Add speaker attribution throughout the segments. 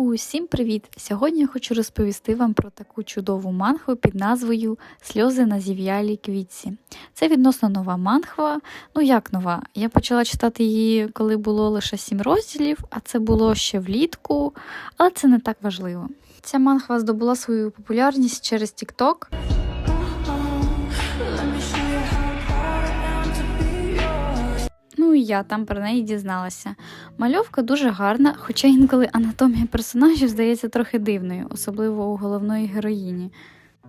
Speaker 1: Усім привіт! Сьогодні я хочу розповісти вам про таку чудову манхву під назвою Сльози на зів'ялій квітці. Це відносно нова манхва. Ну як нова? Я почала читати її, коли було лише сім розділів, а це було ще влітку, але це не так важливо. Ця манхва здобула свою популярність через TikTok. І я там про неї дізналася. Мальовка дуже гарна, хоча інколи анатомія персонажів здається трохи дивною, особливо у головної героїні.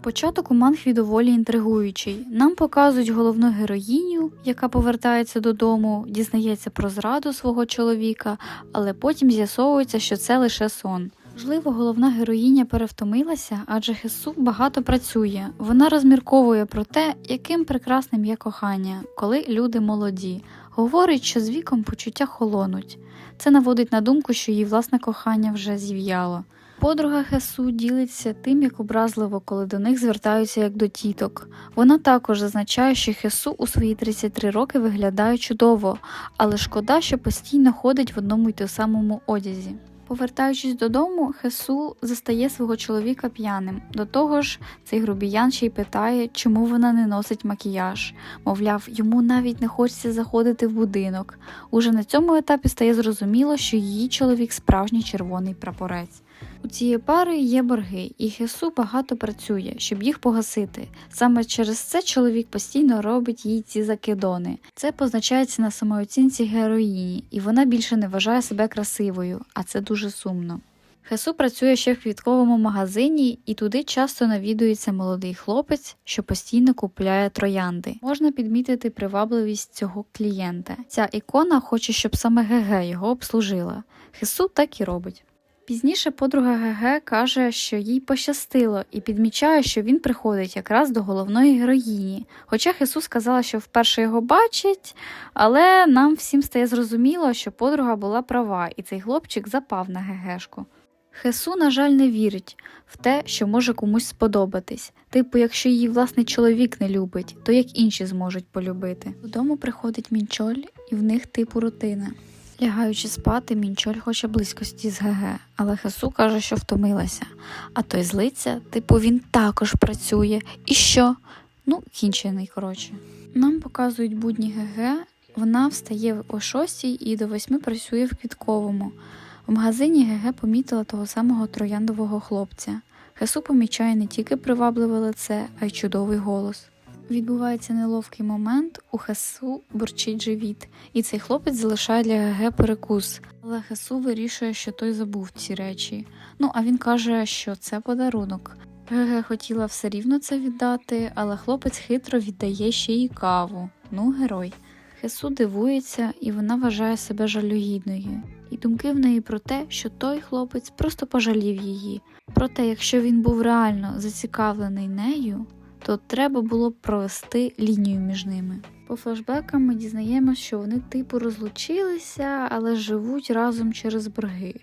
Speaker 1: Початок у манхві доволі інтригуючий. Нам показують головну героїню, яка повертається додому, дізнається про зраду свого чоловіка, але потім з'ясовується, що це лише сон. Можливо, головна героїня перевтомилася, адже Хесу багато працює. Вона розмірковує про те, яким прекрасним є кохання, коли люди молоді. Говорить, що з віком почуття холонуть. Це наводить на думку, що її власне кохання вже зів'яло. Подруга Хесу ділиться тим, як образливо, коли до них звертаються як до тіток. Вона також зазначає, що Хесу у свої 33 роки виглядає чудово, але шкода, що постійно ходить в одному й тому самому одязі. Повертаючись додому, Хесу застає свого чоловіка п'яним. До того ж, цей грубіян ще й питає, чому вона не носить макіяж. Мовляв, йому навіть не хочеться заходити в будинок. Уже на цьому етапі стає зрозуміло, що її чоловік справжній червоний прапорець. У цієї пари є борги, і Хесу багато працює, щоб їх погасити. Саме через це чоловік постійно робить їй ці закидони. Це позначається на самооцінці героїні, і вона більше не вважає себе красивою, а це дуже сумно. Хесу працює ще в квітковому магазині, і туди часто навідується молодий хлопець, що постійно купляє троянди. Можна підмітити привабливість цього клієнта. Ця ікона хоче, щоб саме ГГ його обслужила. Хесу так і робить. Пізніше подруга ГГ каже, що їй пощастило, і підмічає, що він приходить якраз до головної героїні. Хоча Хесу сказала, що вперше його бачить, але нам всім стає зрозуміло, що подруга була права, і цей хлопчик запав на ГГшку. Хесу, на жаль, не вірить в те, що може комусь сподобатись. Типу, якщо її власний чоловік не любить, то як інші зможуть полюбити. Додому приходить мінчоль, і в них типу рутина. Лягаючи спати, мінчоль хоче близькості з ГГ, але Хесу каже, що втомилася. А той злиться, типу він також працює. І що? Ну, кінчений, коротше. Нам показують будні ГГ. Вона встає о 6 і до 8 працює в квітковому. В магазині ГГ помітила того самого трояндового хлопця. Хесу помічає не тільки привабливе лице, а й чудовий голос. Відбувається неловкий момент, у Хесу бурчить живіт, і цей хлопець залишає для ГГ перекус. Але Хесу вирішує, що той забув ці речі. Ну а він каже, що це подарунок. ГГ хотіла все рівно це віддати, але хлопець хитро віддає ще й каву. Ну, герой. Хесу дивується, і вона вважає себе жалюгідною. І думки в неї про те, що той хлопець просто пожалів її. Проте, якщо він був реально зацікавлений нею, то треба було б провести лінію між ними. По флешбекам ми дізнаємося, що вони типу розлучилися, але живуть разом через борги.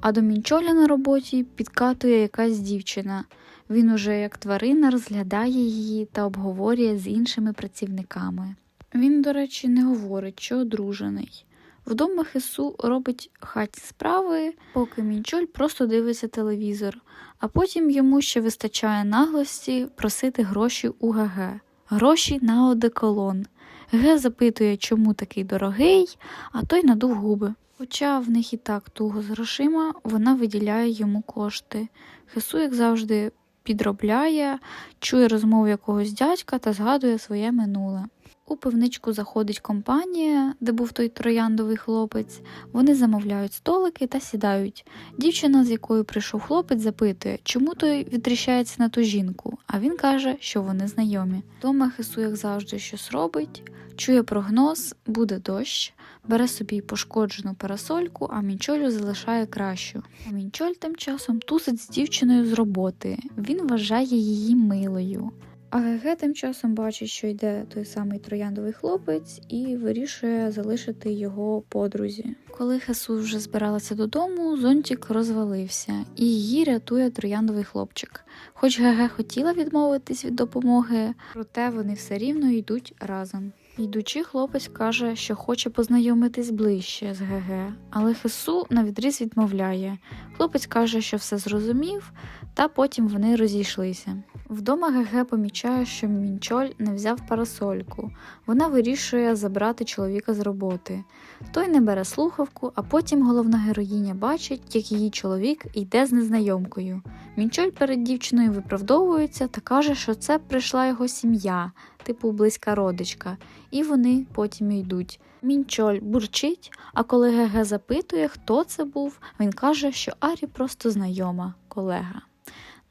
Speaker 1: А до мінчоля на роботі підкатує якась дівчина. Він уже як тварина розглядає її та обговорює з іншими працівниками. Він, до речі, не говорить, що одружений. Вдома Хесу робить хатні справи, поки мінчоль просто дивиться телевізор, а потім йому ще вистачає наглості просити гроші у ГГ. Гроші на одеколон. ГГ запитує, чому такий дорогий, а той надув губи. Хоча в них і так туго з грошима, вона виділяє йому кошти. Хесу, як завжди, підробляє, чує розмову якогось дядька та згадує своє минуле. У пивничку заходить компанія, де був той трояндовий хлопець. Вони замовляють столики та сідають. Дівчина, з якою прийшов хлопець, запитує, чому той відріщається на ту жінку, а він каже, що вони знайомі. Дома Хесу, як завжди, щось робить, чує прогноз, буде дощ, бере собі пошкоджену парасольку, а мінчолю залишає кращу. Мінчоль тим часом тусить з дівчиною з роботи. Він вважає її милою. А ГГ тим часом бачить, що йде той самий трояндовий хлопець, і вирішує залишити його подрузі. Коли Хесу вже збиралася додому, зонтик розвалився, і її рятує трояндовий хлопчик. Хоч ГГ хотіла відмовитись від допомоги, проте вони все рівно йдуть разом. Йдучи, хлопець каже, що хоче познайомитись ближче з ГГ, але Хесу навідріз відмовляє. Хлопець каже, що все зрозумів, та потім вони розійшлися. Вдома ГГ помічає, що Мінчоль не взяв парасольку. Вона вирішує забрати чоловіка з роботи. Той не бере слухавку, а потім головна героїня бачить, як її чоловік йде з незнайомкою. Мінчоль перед дівчиною виправдовується та каже, що це прийшла його сім'я, типу близька родичка, і вони потім йдуть. Мінчоль бурчить, а коли ГГ запитує, хто це був, він каже, що Арі просто знайома, колега.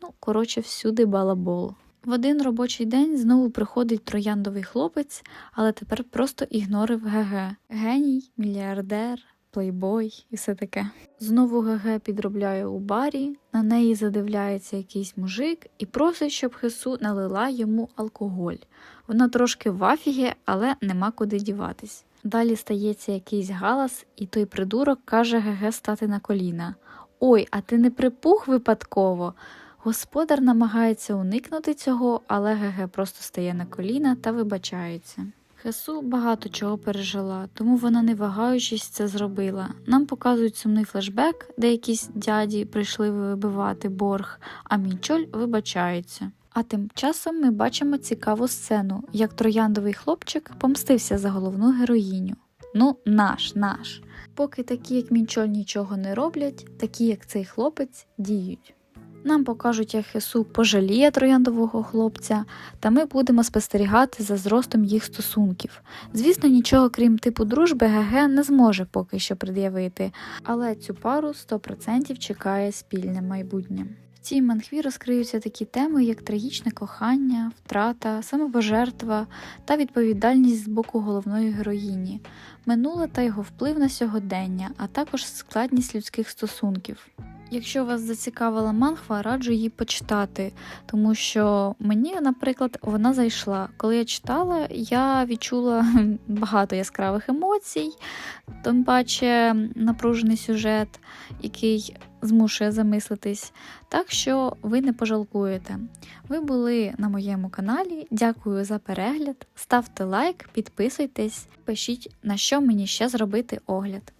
Speaker 1: Ну, коротше, всюди балабол. В один робочий день знову приходить трояндовий хлопець, але тепер просто ігнорив ГГ. Геній, мільярдер, плейбой і все таке. Знову ГГ підробляє у барі, на неї задивляється якийсь мужик і просить, щоб Хесу налила йому алкоголь. Вона трошки в афігі, але нема куди діватись. Далі стається якийсь галас, і той придурок каже ГГ стати на коліна. Ой, а ти не припух випадково. Господар намагається уникнути цього, але ГГ просто стає на коліна та вибачається. Хесу багато чого пережила, тому вона, не вагаючись, це зробила. Нам показують сумний флешбек, де якісь дяді прийшли вибивати борг, а Мінчоль вибачається. А тим часом ми бачимо цікаву сцену, як трояндовий хлопчик помстився за головну героїню. Ну, наш, наш. Поки такі, як Мінчоль, нічого не роблять, такі, як цей хлопець, діють. Нам покажуть, як Хесу пожаліє трояндового хлопця, та ми будемо спостерігати за зростом їх стосунків. Звісно, нічого крім типу дружби ГГ не зможе поки що пред'явити, але цю пару 100% чекає спільне майбутнє. В цій манхві розкриються такі теми, як трагічне кохання, втрата, самопожертва та відповідальність з боку головної героїні, минуле та його вплив на сьогодення, а також складність людських стосунків. Якщо вас зацікавила манхва, раджу її почитати, тому що мені, наприклад, вона зайшла. Коли я читала, я відчула багато яскравих емоцій, тим паче напружений сюжет, який змушує замислитись. Так що ви не пожалкуєте. Ви були на моєму каналі. Дякую за перегляд. Ставте лайк, підписуйтесь, пишіть, на що мені ще зробити огляд.